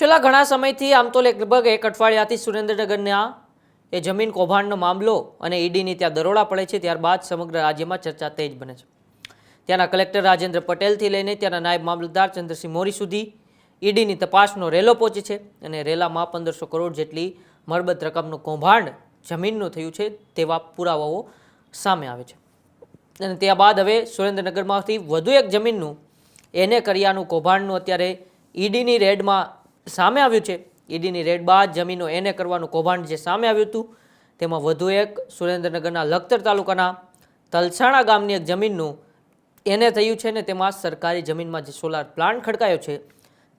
છેલ્લા ઘણા સમયથી આમ તો લગભગ એક અઠવાડિયાથી સુરેન્દ્રનગરના એ જમીન કૌભાંડનો મામલો અને ઈડીની ત્યાં દરોડા પડે છે, ત્યારબાદ સમગ્ર રાજ્યમાં ચર્ચા તેજ બને છે. ત્યાંના કલેક્ટર રાજેન્દ્ર પટેલથી લઈને ત્યાંના નાયબ મામલતદાર ચંદ્રસિંહ મોરી સુધી ઈડીની તપાસનો રેલો પહોંચે છે અને રેલામાં પંદરસો કરોડ જેટલી મરબત રકમનું કૌભાંડ જમીનનું થયું છે તેવા પુરાવાઓ સામે આવે છે. અને ત્યારબાદ હવે સુરેન્દ્રનગરમાંથી વધુ એક જમીનનું એને કરિયાનું કૌભાંડનું અત્યારે ઈડીની રેડમાં સામે આવ્યું છે. ઈડીની રેડ બાદ જમીનો એને કરવાનું કૌભાંડ જે સામે આવ્યું હતું, તેમાં વધુ એક સુરેન્દ્રનગરના લખતર તાલુકાના તલસાણા ગામની એક જમીનનું એને થયું છે ને તેમાં સરકારી જમીનમાં જે સોલાર પ્લાન્ટ ખડકાયો છે,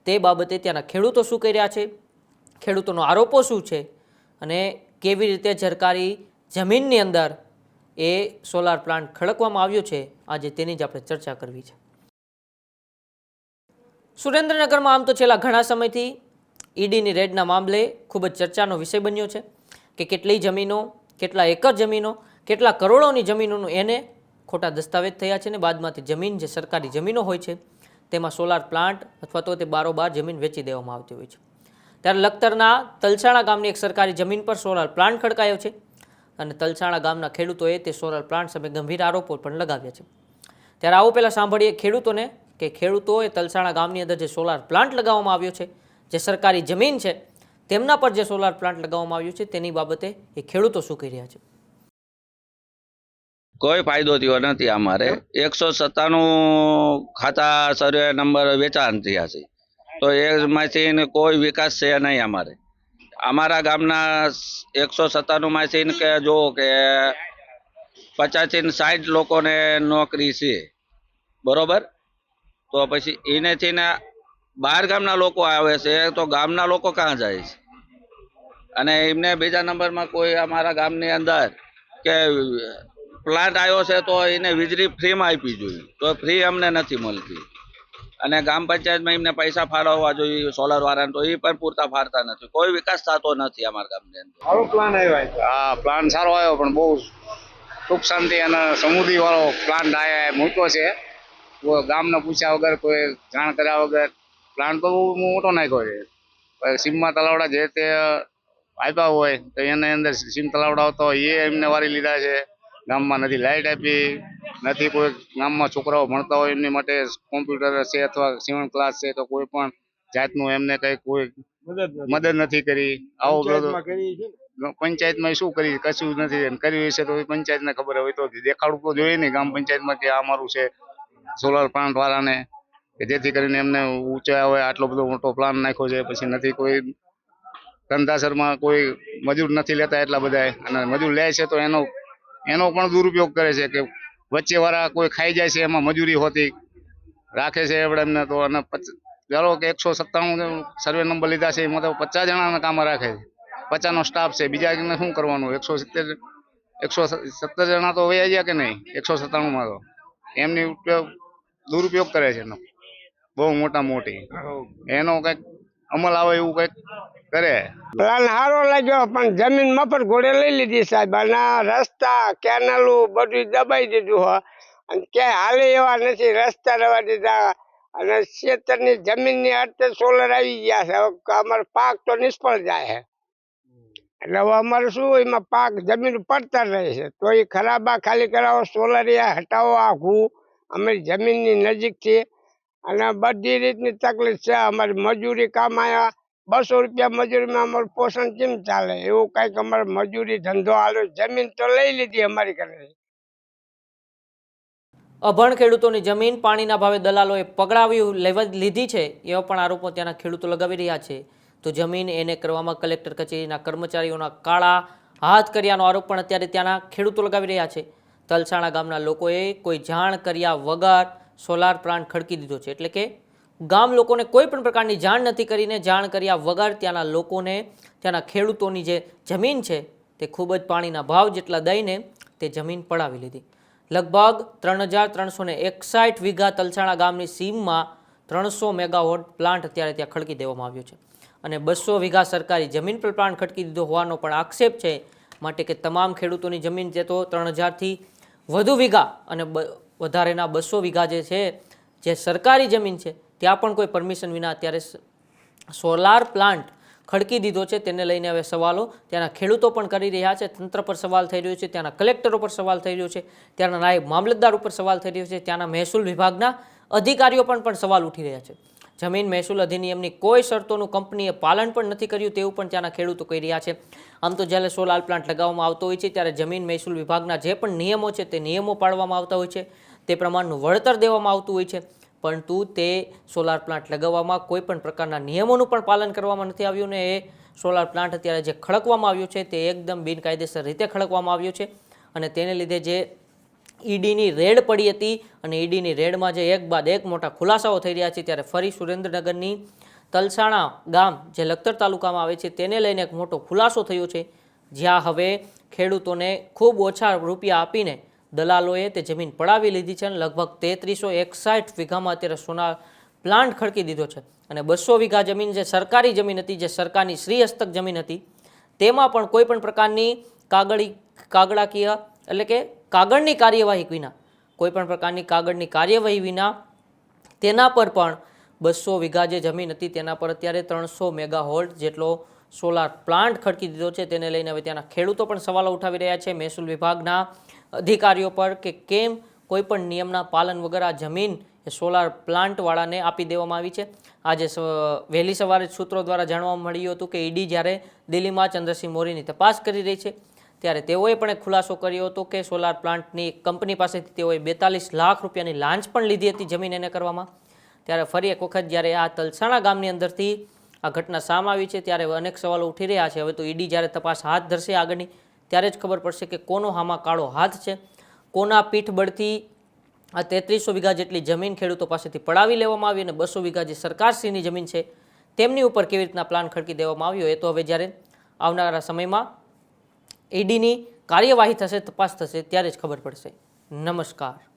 તે બાબતે ત્યાંના ખેડૂતો શું કરી રહ્યા છે? ખેડૂતોનો આરોપો શું છે? અને કેવી રીતે સરકારી જમીનની અંદર એ સોલાર પ્લાન્ટ ખડકવામાં આવ્યો છે? આજે તેની જ આપણે ચર્ચા કરવી છે. સુરેન્દ્રનગરમાં આમ તો છેલ્લા ઘણા સમયથી ઈડીની રેડના મામલે ખૂબ જ ચર્ચાનો વિષય બન્યો છે કે કેટલી જમીનો, કેટલા એકર જમીનો, કેટલા કરોડોની જમીનોનું એને ખોટા દસ્તાવેજ થયા છે ને બાદમાંથી જમીન જે સરકારી જમીનો હોય છે તેમાં સોલાર પ્લાન્ટ અથવા તો તે બારોબાર જમીન વેચી દેવામાં આવતી હોય છે. ત્યારે લખતરના તલસાણા ગામની એક સરકારી જમીન પર સોલાર પ્લાન્ટ ખડકાયો છે અને તલસાણા ગામના ખેડૂતોએ તે સોલાર પ્લાન્ટ સામે ગંભીર આરોપો પણ લગાવ્યા છે. ત્યારે આવો પહેલાં સાંભળીએ ખેડૂતોને કે ખેડૂતોએ તલસાણા ગામની અંદર જે સોલાર પ્લાન્ટ લગાવવામાં આવ્યો છે, જે સરકારી જમીન છે, તેમના પર જે સોલાર પ્લાન્ટ લગાવવામાં આવ્યું છે, તેની બાબતે એ ખેડૂતો શું કહી રહ્યા છે? કોઈ ફાયદો થયો નથી અમારે. એકસો સત્તાણું ખાતા સર્વે નંબર વેચાણ થયા છે. તો એમાંથી કોઈ વિકાસ છે નહીં અમારે. અમારા ગામના એકસો સત્તાણું માંથી કે જો કે પચાસથી સાઠ લોકોને નોકરી છે. બરોબર? તો પછી એનેથી ને બહાર ગામના લોકો આવે છે તો ગામના લોકો ક્યાં જાય છે? અને એમને બીજા નંબરમાં કોઈ અમારા ગામની અંદર કે પ્લાન્ટ આવ્યો છે તો એને વીજળી ફ્રીમાં આપવી જોઈએ. તો ફ્રી અમને નથી મળતી. અને ગામ પંચાયતમાં એમને પૈસા ફાળવવા જોઈએ સોલર વાળાને તો એ પણ પૂરતા ફાળતા નથી. કોઈ વિકાસ થતો નથી અમારા ગામની અંદર. સારો પ્લાન આવ્યો હા પ્લાન સારો આવ્યો પણ બહુ સુખ શાંતિ અને સમૃદ્ધિ વાળો પ્લાન આવ્યા મૂક્યો છે. ગામને પૂછ્યા વગર કોઈ જાણ કર્યા વગર પ્લાન તો બહુ મોટો નાખ્યો છે. સીમમાં તલાવડા જે તે આપ્યા હોય તો એને અંદર સીમ તલાવડા હતો એ એમને વારી લીધા છે. ગામમાં નથી લાઇટ આપી નથી કોઈ ગામમાં છોકરાઓ ભણતા હોય એમની માટે કોમ્પ્યુટર છે અથવા સીવણ ક્લાસ છે તો કોઈ પણ જાતનું એમને કઈ કોઈ મદદ નથી. કરી. આવો બધો પંચાયતમાં શું કરી? કશું નથી કર્યું હશે તો પંચાયતને ખબર હોય તો દેખાડવું તો જોઈએ ને ગામ પંચાયતમાં કે આ અમારું છે. સોલાર પ્લાન્ટ વાળાને કે જેથી કરીને એમને ઊંચા હોય, આટલો બધો મોટો પ્લાન નાખ્યો છે, પછી નથી કોઈ ધંધાસરમાં કોઈ મજૂર નથી લેતા એટલા બધા અને મજૂર લે છે તો એનો એનો પણ દુરુપયોગ કરે છે કે વચ્ચે વાળા કોઈ ખાઈ જાય છે, એમાં મજૂરી હોતી, રાખે છે એવડે એમને તો. અને ચાલો કે એકસો સત્તાણું સર્વે નંબર લીધા છે, એમાં તો પચાસ જણાને કામમાં રાખે છે. પચાસનો સ્ટાફ છે, બીજા શું કરવાનું? એકસો સિત્તેર, એકસો સત્તર જણા તો વયા ગયા કે નહીં? એકસો સત્તાણુંમાં તો. એમની દુરુપયોગ કરે છે એનો. બહુ મોટા મોટી. એનો કંઈક અમલ આવે એવું કંઈક કરે. પ્લાન સારો લાગ્યો, પણ જમીન મફત ઘોડે લઈ લીધી સાહેબ. અને રસ્તા કેનાલું બધું દબાઈ દીધું હોય અને ક્યાંય હાલે એવા નથી. રસ્તા રવા દીધા. અને ખેતરની જમીનની અર્થે સોલર આવી ગયા છે. અમારો પાક તો નિષ્ફળ જાય છે. એટલે હવે અમારે શું એમાં પાક જમીન પડતર રહે છે. તો એ ખરાબા ખાલી કરાવો સોલરિયા હટાવો આખું. અમારી જમીનની નજીક છે. અને બધી રીતની તકલીફ છે. અમારી મજૂરી કામ આવ્યા બસો રૂપિયા મજૂરીમાં અમારું પોષણ કેમ ચાલે? એવું કંઈક અમારે મજૂરી ધંધો હાલો. જમીન તો લઈ લીધી અમારી કરે અભણ ખેડૂતોની જમીન પાણીના ભાવે દલાલોએ પકડાવી લેવા લીધી છે. એવા પણ આરોપો ત્યાંના ખેડૂતો લગાવી રહ્યા છે. તો જમીન એને કરવામાં કલેક્ટર કચેરીના કર્મચારીઓના કાળા હાથ કર્યાનો આરોપ પણ અત્યારે ત્યાંના ખેડૂતો લગાવી રહ્યા છે. તલસાણા ગામના લોકોએ કોઈ જાણ કર્યા વગર સોલાર પ્લાન્ટ ખડકી દીધો છે. એટલે કે ગામ લોકોને કોઈ પણ પ્રકારની જાણ નથી કરીને જાણ કર્યા વગર ત્યાંના લોકોને ત્યાંના ખેડૂતોની જે જમીન છે તે ખૂબ જ પાણીના ભાવ જેટલા દઈને તે જમીન પડાવી લીધી. લગભગ ત્રણ હજાર ત્રણસો એકસાઠ વીઘા તલસાણા ગામની સીમમાં ત્રણસો મેગાવોટ પ્લાન્ટ અત્યારે ત્યાં ખડકી દેવામાં આવ્યો છે. અને બસો વીઘા સરકારી જમીન પર પ્લાન્ટ ખડકી દીધો હોવાનો પણ આક્ષેપ છે. માટે કે તમામ ખેડૂતોની જમીન જે તો ત્રણ હજારથી વધુ વીઘા અને વધારેના બસો વીઘા જે છે, જે સરકારી જમીન છે, ત્યાં પણ કોઈ પરમિશન વિના અત્યારે સોલાર પ્લાન્ટ ખડકી દીધો છે. તેને લઈને હવે સવાલો. ત્યાંના ખેડૂતો પણ કરી રહ્યા છે. તંત્ર પર સવાલ થઈ રહ્યો છે. ત્યાંના કલેક્ટરો પર સવાલ થઈ રહ્યો છે. ત્યાંના નાયબ મામલતદાર ઉપર સવાલ થઈ રહ્યો છે. ત્યાંના મહેસૂલ વિભાગના અધિકારીઓ પણ સવાલ ઉઠી રહ્યા છે. જમીન મહેસૂલ અધિનિયમની કોઈ શરતોનું કંપનીએ પાલન પણ નથી કર્યું તેવું પણ ત્યાંના ખેડૂતો કહી રહ્યા છે. આમ તો જ્યારે સોલાર પ્લાન્ટ લગાવવામાં આવતો હોય છે, ત્યારે જમીન મહેસૂલ વિભાગના જે પણ નિયમો છે તે નિયમો પાળવામાં આવતા હોય છે. તે પ્રમાણનું વળતર દેવામાં આવતું હોય છે. પરંતુ તે સોલાર પ્લાન્ટ લગાવવામાં કોઈ પણ પ્રકારના નિયમોનું પણ પાલન કરવામાં નથી આવ્યું ને એ સોલાર પ્લાન્ટ અત્યારે જે ખડકવામાં આવ્યો છે, તે એકદમ બિનકાયદેસર રીતે ખડકવામાં આવ્યો છે. અને તેને લીધે જે ઈડીની રેડ પડી હતી અને ઈડીની રેડમાં જે એક બાદ એક મોટા ખુલાસાઓ થઈ રહ્યા છે, ત્યારે ફરી સુરેન્દ્રનગરની તલસાણા ગામ જે લખતર તાલુકામાં આવે છે, તેને લઈને એક મોટો ખુલાસો થયો છે, જ્યાં હવે ખેડૂતોને ખૂબ ઓછા રૂપિયા આપીને દલાલોએ તે જમીન પડાવી લીધી છે અને લગભગ તેત્રીસો એકસાઠ વીઘામાં અત્યારે સોના પ્લાન્ટ ખડકી દીધો છે. અને બસો વીઘા જમીન જે સરકારી જમીન હતી, જે સરકારની શ્રીહસ્તક જમીન હતી, તેમાં પણ કોઈ પણ પ્રકારની કાગળી કાગળાકીય એટલે કે કાગળની કાર્યવાહી વિના, કોઈપણ પ્રકારની કાગળની કાર્યવાહી વિના તેના પર પણ બસો વીઘા જે જમીન હતી તેના પર અત્યારે ત્રણસો મેગા હોલ્ટ જેટલો સોલાર પ્લાન્ટ ખડકી દીધો છે. તેને લઈને હવે ત્યાંના ખેડૂતો પણ સવાલો ઉઠાવી રહ્યા છે. મહેસૂલ વિભાગના અધિકારીઓ પર કે કેમ કોઈપણ નિયમના પાલન વગર આ જમીન એ સોલાર પ્લાન્ટવાળાને આપી દેવામાં આવી છે? આજે વહેલી સવારે સૂત્રો દ્વારા જાણવા મળ્યું હતું કે ઈડી જ્યારે દિલ્હીમાં ચંદ્રસિંહ મોરીની તપાસ કરી રહી છે. ત્યારે તેઓએ પણ ખુલાસો કર્યો હતો કે સોલાર પ્લાન્ટની કંપની પાસેથી તેઓએ બેતાલીસ લાખ રૂપિયાની લાંચ પણ લીધી હતી જમીન એને કરવામાં. ત્યારે ફરી એક વખત જ્યારે આ તલસાણા ગામની અંદરથી આ ઘટના સામ આવી છે, ત્યારે અનેક સવાલો ઉઠી રહ્યા છે. હવે તો ઈડી જ્યારે તપાસ હાથ ધરશે આગળની, ત્યારે જ ખબર પડશે કે કોનો હામાં કાળો હાથ છે. કોના પીઠ બળથી આ તેત્રીસો વીઘા જેટલી જમીન ખેડૂતો પાસેથી પડાવી લેવામાં આવી અને બસો વીઘા જે સરકારશ્રીની જમીન છે, તેમની ઉપર કેવી રીતના પ્લાન ખડકી દેવામાં આવ્યો, એ તો હવે જ્યારે આવનારા સમયમાં ઈડીની કાર્યવાહી થશે તપાસ થશે ત્યારે જ ખબર પડશે. નમસ્કાર.